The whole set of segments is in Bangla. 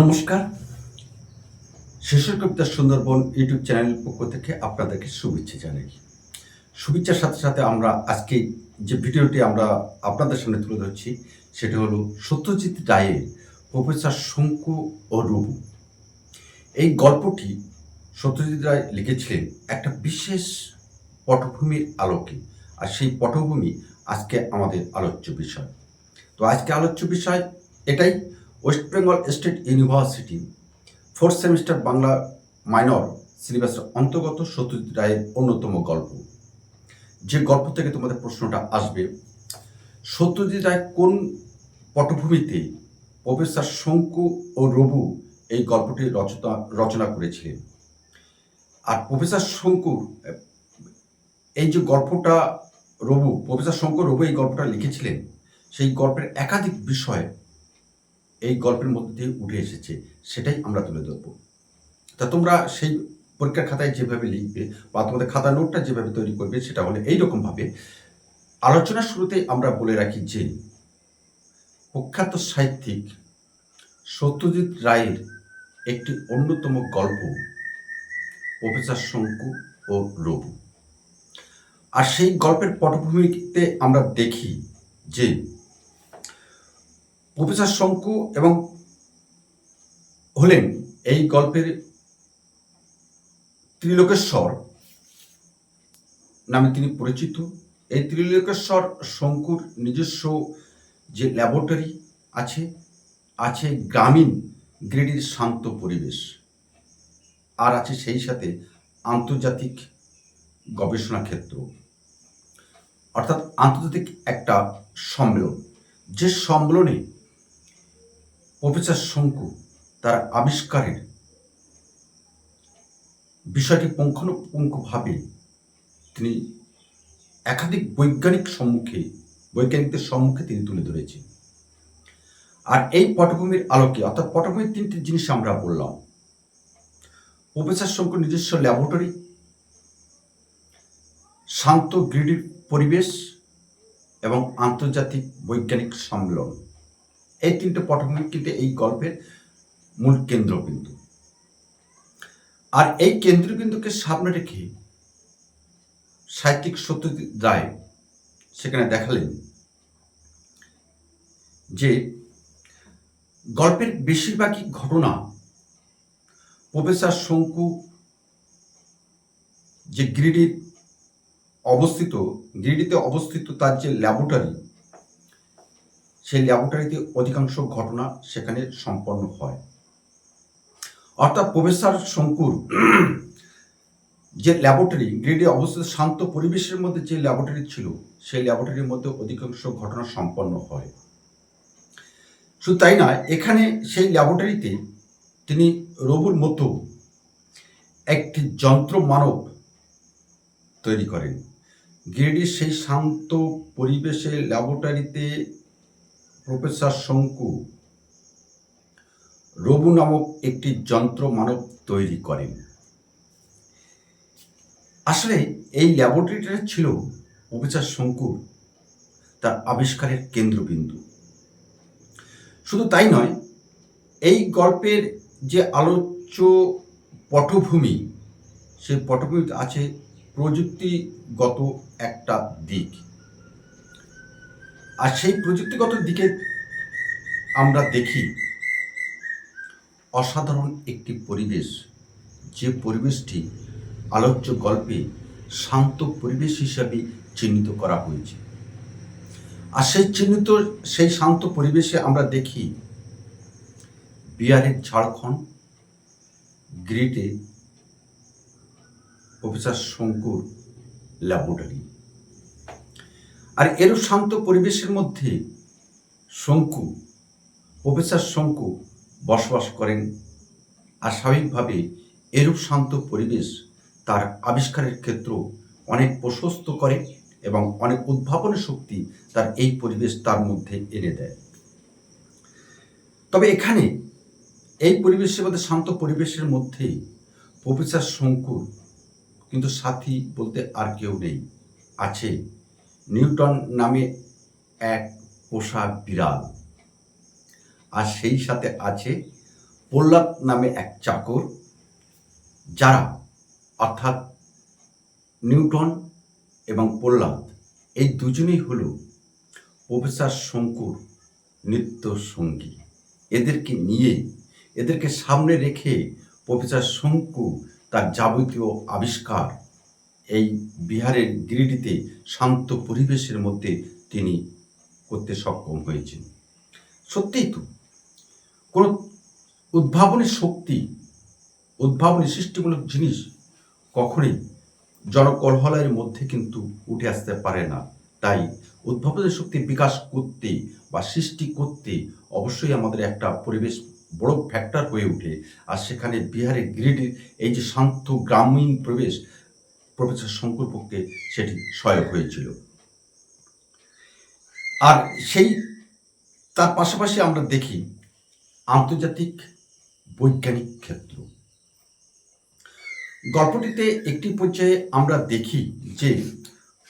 নমস্কার। শিশুর কবিতা সুন্দরবন ইউটিউব চ্যানেলের পক্ষ থেকে আপনাদেরকে শুভেচ্ছা জানাই। শুভেচ্ছার সাথে সাথে আমরা আজকে যে ভিডিওটি আমরা আপনাদের সামনে তুলে ধরছি, সেটি হলো সত্যজিৎ রায়ের প্রফেসর শঙ্কু ও রুবু। এই গল্পটি সত্যজিৎ রায় লিখেছিলেন একটা বিশেষ পটভূমির আলোকে, আর সেই পটভূমি আজকে আমাদের আলোচ্য বিষয়। তো আজকে আলোচ্য বিষয় এটাই West Bengal State University fourth semester Bangla minor সিলেবাসের অন্তর্গত সত্যজিৎ রায়ের অন্যতম গল্প। যে গল্প থেকে তোমাদের প্রশ্নটা আসবে, সত্যজিৎ রায় কোন পটভূমিতে প্রফেসর শঙ্কু ও রবু এই গল্পটি রচনা রচনা করেছিলেন? আর প্রফেসর শঙ্কুর এই যে গল্পটা রবু প্রফেসর শঙ্কর রবু এই গল্পটা লিখেছিলেন, সেই গল্পের একাধিক বিষয় এই গল্পের মধ্যে দিয়ে উঠে এসেছে, সেটাই আমরা তুলে ধরবো। তা তোমরা সেই পরীক্ষার খাতায় যেভাবে লিখবে বা তোমাদের খাতা নোটটা যেভাবে তৈরি করবে, সেটা হলে এইরকমভাবে আলোচনার শুরুতেই আমরা বলে রাখি যে, প্রখ্যাত সাহিত্যিক সত্যজিৎ রায়ের একটি অন্যতম গল্প প্রফেসর শঙ্কু ও রবু আর সেই গল্পের পটভূমিতে আমরা দেখি যে প্রফেসর শঙ্কু এবং হলেন এই গল্পের ত্রিলোকেশ্বর নামে তিনি পরিচিত। এই ত্রিলোকেশ্বর শঙ্কুর নিজস্ব যে ল্যাবরেটরি আছে আছে গ্রামীণ গ্রেডির শান্ত পরিবেশ, আর আছে সেই সাথে আন্তর্জাতিক গবেষণা ক্ষেত্র। অর্থাৎ আন্তর্জাতিক একটা সম্মেলন। যে সম্মেলনে প্রফেসর শঙ্কু তার আবিষ্কারের বিষয়টি পুঙ্খানুপুঙ্খভাবে তিনি একাধিক বৈজ্ঞানিক সম্মুখে, বৈজ্ঞানিকদের সম্মুখে তিনি তুলে ধরেছেন। আর এই পটভূমির আলোকে, অর্থাৎ পটভূমির তিনটি জিনিস আমরা বললাম। প্রফেসর শঙ্কুর নিজস্ব ল্যাবরেটরি, শান্ত গ্রিডির পরিবেশ এবং আন্তর্জাতিক বৈজ্ঞানিক সম্মেলন। এই তিনটে পটভূমি কিন্তু এই গল্পের মূল কেন্দ্রবিন্দু। আর এই কেন্দ্রবিন্দুকে সামনে রেখে সাহিত্যিক সত্যজিৎ রায় সেখানে দেখালেন যে গল্পের বেশিরভাগই ঘটনা প্রফেসর শঙ্কু, যে গ্রিডির অবস্থিত গ্রিডিতে অবস্থিত তার যে ল্যাবরেটরি সেই ল্যাবরেটরিতে অধিকাংশ ঘটনা সেখানে সম্পন্ন হয়। অর্থাৎ প্রফেসর শঙ্কুর যে ল্যাবরেটরি, গ্রেডে অবস্থিত শান্ত পরিবেশের মধ্যে যে ল্যাবরেটরি ছিল, সেই ল্যাবরেটরির মধ্যে অধিকাংশ ঘটনা সম্পন্ন হয়। শুধু তাই নয়, এখানে সেই ল্যাবরেটরিতে তিনি রবুর মতো একটি যন্ত্র মানব তৈরি করেন। গ্রেডির সেই শান্ত পরিবেশে ল্যাবরেটরিতে প্রফেসর শঙ্কু রবু নামক একটি যন্ত্র মানব তৈরি করেন। আসলে এই ল্যাবরেটরিটা ছিল প্রফেসর শঙ্কুর তার আবিষ্কারের কেন্দ্রবিন্দু। শুধু তাই নয়, এই গল্পের যে আলোচ্য পটভূমি, সেই পটভূমিতে আছে প্রযুক্তিগত একটা দিক। আর সেই প্রযুক্তিগত দিকে আমরা দেখি অসাধারণ একটি পরিবেশ। যে পরিবেশটি আলোচ্য গল্পে শান্ত পরিবেশ হিসাবে চিহ্নিত করা হয়েছে। আর সেই চিহ্নিত, সেই শান্ত পরিবেশে আমরা দেখি বিহারের ঝাড়খণ্ড গ্রিটে প্রফেসর শঙ্কুর ল্যাবরেটরি। আর এরূপ শান্ত পরিবেশের মধ্যে শঙ্কু, প্রফেসর শঙ্কু বসবাস করেন আর স্বাভাবিকভাবে এরূপ শান্ত পরিবেশ তার আবিষ্কারের ক্ষেত্র অনেক প্রশস্ত করে এবং অনেক উদ্ভাবনী শক্তি তার এই পরিবেশ তার মধ্যে এনে দেয়। তবে এখানে এই পরিবেশের মধ্যে, শান্ত পরিবেশের মধ্যে প্রফেসর শঙ্কুর কিন্তু সাথী বলতে আর কেউ নেই, আছে নিউটন নামে এক পোষা বিড়াল। আর সেই সাথে আছে প্রহ্লাদ নামে এক চাকর, যারা অর্থাৎ নিউটন এবং প্রহ্লাদ এই দুজনেই হল প্রফেসর শঙ্কুর নিত্য সঙ্গী এদেরকে নিয়ে, এদেরকে সামনে রেখে প্রফেসর শঙ্কু তার যাবতীয় আবিষ্কার এই বিহারের গিরিডিতে শান্ত পরিবেশের মধ্যে তিনি করতে সক্ষম হয়েছেন। সত্যিই তো, কোনো উদ্ভাবনী শক্তি, উদ্ভাবনী সৃষ্টিমূলক জিনিস কখনোই জনকলহলের মধ্যে কিন্তু উঠে আসতে পারে না। তাই উদ্ভাবনী শক্তি বিকাশ করতে বা সৃষ্টি করতে অবশ্যই আমাদের একটা পরিবেশ বড় ফ্যাক্টর হয়ে ওঠে। আর সেখানে বিহারের গ্রিডির এই যে শান্ত গ্রামীণ পরিবেশ প্রফেসর শঙ্কুর পক্ষে সেটি সহায়ক হয়েছিল। আর সেই, তার পাশাপাশি আমরা দেখি আন্তর্জাতিক বৈজ্ঞানিক ক্ষেত্র। গল্পটিতে একটি পর্যায়ে আমরা দেখি যে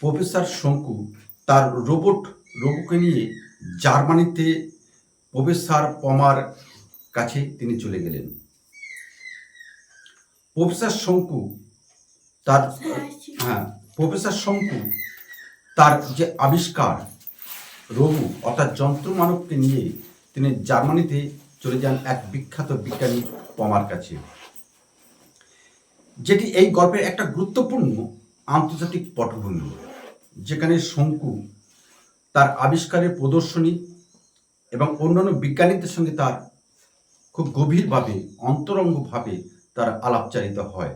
প্রফেসর শঙ্কু তার রোবট রোবোকে নিয়ে জার্মানিতে প্রফেসর পমার কাছে তিনি চলে গেলেন। প্রফেসর শঙ্কু তার হ্যাঁ প্রফেসর শঙ্কু তার যে আবিষ্কার রঘু অর্থাৎ যন্ত্রমানবকে নিয়ে তিনি জার্মানিতে চলে যান এক বিখ্যাত বিজ্ঞানী পমার কাছে। যেটি এই গল্পের একটা গুরুত্বপূর্ণ আন্তর্জাতিক পটভূমি যেখানে শঙ্কু তার আবিষ্কারের প্রদর্শনী এবং অন্যান্য বিজ্ঞানীদের সঙ্গে তার খুব গভীরভাবে অন্তরঙ্গভাবে তার আলাপচারিত হয়।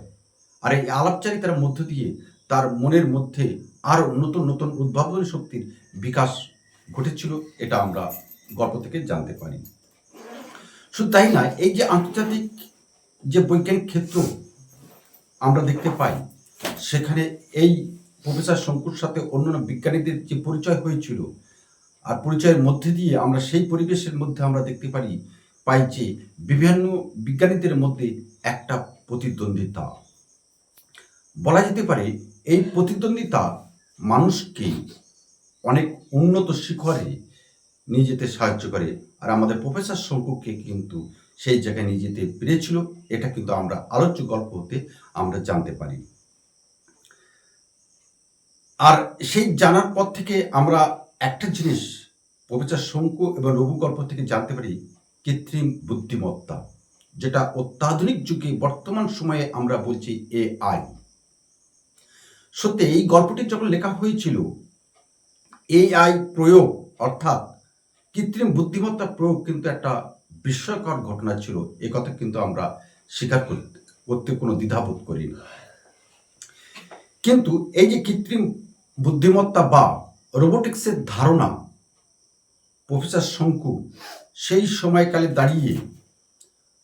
আর এই আলাপচারিতার মধ্য দিয়ে তার মনের মধ্যে আরও নতুন নতুন উদ্ভাবনী শক্তির বিকাশ ঘটেছিল, এটা আমরা গল্প থেকে জানতে পারি। শুধু তাই নয়, এই যে আন্তর্জাতিক যে বৈজ্ঞানিক ক্ষেত্র আমরা দেখতে পাই, সেখানে এই প্রফেসর শঙ্কুর সাথে অন্যান্য বিজ্ঞানীদের যে পরিচয় হয়েছিল, আর পরিচয়ের মধ্যে দিয়ে আমরা সেই পরিবেশের মধ্যে আমরা দেখতে পারি, পাই যে বিভিন্ন বিজ্ঞানীদের মধ্যে একটা প্রতিদ্বন্দ্বিতা। বলা যেতে পারে, এই প্রতিদ্বন্দ্বিতা মানুষকে অনেক উন্নত শিখরে নিয়ে যেতে সাহায্য করে। আর আমাদের প্রফেসর শঙ্কুকে কিন্তু সেই জায়গায় নিয়ে যেতে পেরেছিল, এটা কিন্তু আমরা আলোচ্য গল্প হতে আমরা জানতে পারি। আর সেই জানার পর থেকে আমরা একটা জিনিস প্রফেসর শঙ্কু এবং রঘু গল্প থেকে জানতে পারি, কৃত্রিম বুদ্ধিমত্তা, যেটা অত্যাধুনিক যুগে বর্তমান সময়ে আমরা বলছি এ আই সত্যি, এই গল্পটি যখন লেখা হয়েছিল, এআই প্রয়োগ, অর্থাৎ কৃত্রিম বুদ্ধিমত্তা প্রয়োগ কিন্তু একটা বিস্ময়কর ঘটনা ছিল। এ কথা কিন্তু আমরা স্বীকার করতে কোনো দ্বিধাবোধ করি না। কিন্তু এই যে কৃত্রিম বুদ্ধিমত্তা বা রোবোটিক্সের ধারণা, প্রফেসর শঙ্কু সেই সময়কালে দাঁড়িয়ে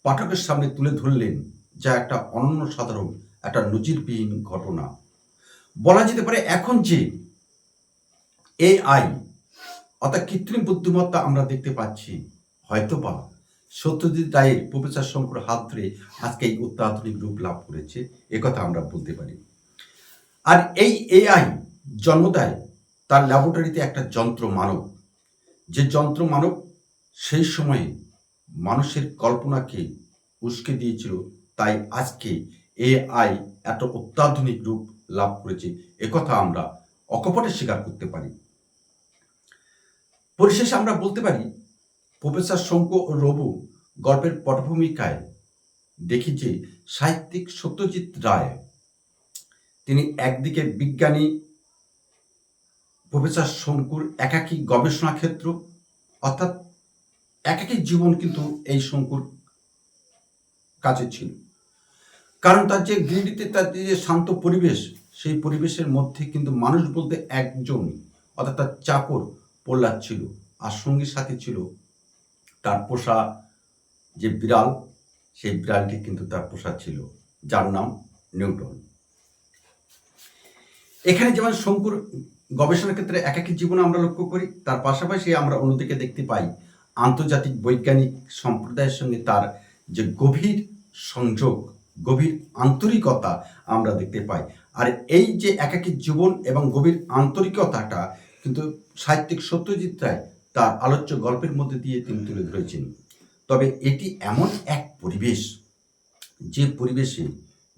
পাঠকের সামনে তুলে ধরলেন যা একটা অনন্য সাধারণ, একটা নজিরবিহীন ঘটনা। বলা যেতে পারে এখন যে এআই অর্থাৎ কৃত্রিম বুদ্ধিমত্তা আমরা দেখতে পাচ্ছি, হয়তোবা সত্যজিৎ রায়ের প্রফেসর শঙ্কর হাত ধরে আজকে এই অত্যাধুনিক রূপ লাভ করেছে একথা আমরা বলতে পারি। আর এই এআই জন্ম দেয় তার ল্যাবরেটরিতে একটা যন্ত্র মানব। যে যন্ত্র মানব সেই সময়ে মানুষের কল্পনাকে উস্কে দিয়েছিল, তাই আজকে এআই এত অত্যাধুনিক রূপ লাভ করেছে। একথা আমরা অকপটে স্বীকার করতে পারি। পরিশেষে আমরা বলতে পারি, প্রফেসর শঙ্কু ও রবু গল্পের পটভূমিকায় দেখি যে সাহিত্যিক সত্যজিৎ রায়। তিনি একদিকে বিজ্ঞানী, প্রফেসর শঙ্কুর একাকী গবেষণা ক্ষেত্র, অর্থাৎ একাকী জীবন কিন্তু এই শঙ্কুর কাছে ছিল। কারণ তার যে গৃহীতে তার যে শান্ত পরিবেশ, সেই পরিবেশের মধ্যে কিন্তু মানুষ বলতে একজন, অর্থাৎ তার চাকর প্রহ্লাদ ছিল, আর সঙ্গী সাথে ছিল তার পোষা যে বিড়াল, সেই বিড়ালটি কিন্তু তার পোষা ছিল, যার নাম নিউটন। এখানে যেমন শঙ্কুর গবেষণার ক্ষেত্রে একাকী জীবন আমরা লক্ষ্য করি, তার পাশাপাশি আমরা অন্যদিকে দেখতে পাই আন্তর্জাতিক বৈজ্ঞানিক সম্প্রদায়ের সঙ্গে তার যে গভীর সংযোগ গভীর আন্তরিকতা আমরা দেখতে পাই। আর এই যে একাকী জীবন এবং গভীর আন্তরিকতাটা কিন্তু সাহিত্যিক সত্যজিৎ রায় তার আলোচ্য গল্পের মধ্যে দিয়ে তিনি তুলে ধরেছেন। তবে এটি এমন এক পরিবেশ, যে পরিবেশে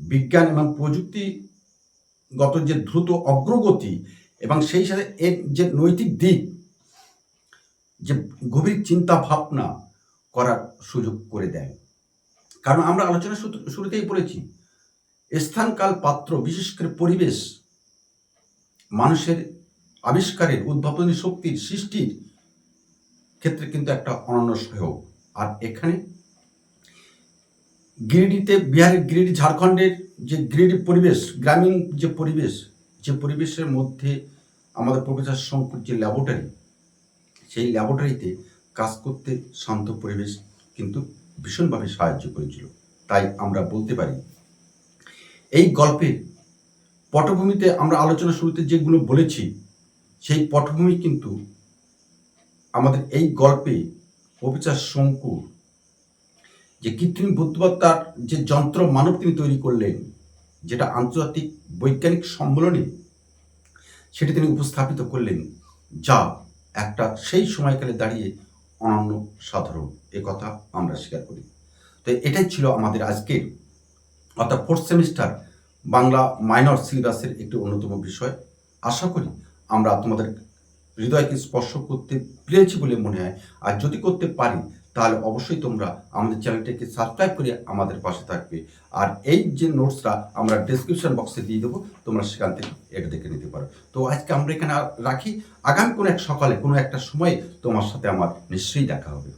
বিজ্ঞান এবং প্রযুক্তিগত যে দ্রুত অগ্রগতি এবং সেই সাথে এর যে নৈতিক দিক, যে গভীর চিন্তা ভাবনা করার সুযোগ করে দেয়। কারণ আমরা আলোচনা শুরু- শুরুতেই বলেছি স্থানকাল পাত্র, বিশেষ করে পরিবেশ, মানুষের আবিষ্কারের, উদ্ভাবনী শক্তির সৃষ্টির ক্ষেত্রে কিন্তু একটা অনন্য সহায়ক। আর এখানে গিরিডিতে বিহারের গিরিডি ঝাড়খণ্ডের যে গিরিডি পরিবেশ, গ্রামীণ যে পরিবেশ, যে পরিবেশের মধ্যে আমাদের প্রফেসর শঙ্কুর যে ল্যাবরেটরি সেই ল্যাবরেটরিতে কাজ করতে শান্ত পরিবেশ কিন্তু ভীষণভাবে সাহায্য করেছিল। তাই আমরা বলতে পারি, এই গল্পের পটভূমিতে আমরা আলোচনা শুরুতে যেগুলো বলেছি, সেই পটভূমি কিন্তু আমাদের এই গল্পে প্রফেসর শঙ্কুর যে কৃত্রিম বুদ্ধিমত্তার যে যন্ত্র মানব তিনি তৈরি করলেন, যেটা আন্তর্জাতিক বৈজ্ঞানিক সম্মেলনে সেটি তিনি উপস্থাপিত করলেন, যা একটা সেই সময়কালে দাঁড়িয়ে অনন্য, সাধারণ। এ কথা আমরা স্বীকার করি। তো এটাই ছিল আমাদের আজকের, অর্থাৎ ফোর্থ সেমিস্টার বাংলা মাইনর সিলেবাসের একটি অন্যতম বিষয়। আশা করি আমরা তোমাদের হৃদয়কে স্পর্শ করতে পেরেছি বলে মনে হয়। আর যদি করতে পারি তাহলে অবশ্যই তোমরা আমাদের চ্যানেলটিকে সাবস্ক্রাইব করে আমাদের পাশে থাকবে। আর এই যে নোটসটা আমরা ডিসক্রিপশন বক্সে দিয়ে দেবো, তোমরা সেখান থেকে এটা দেখে নিতে পারো। তো আজকে আমরা এখানে রাখি। আগামী কোনো এক সকালে, কোনো একটা সময়ে তোমার সাথে আমার নিশ্চয়ই দেখা হবে।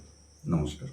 নমস্কার।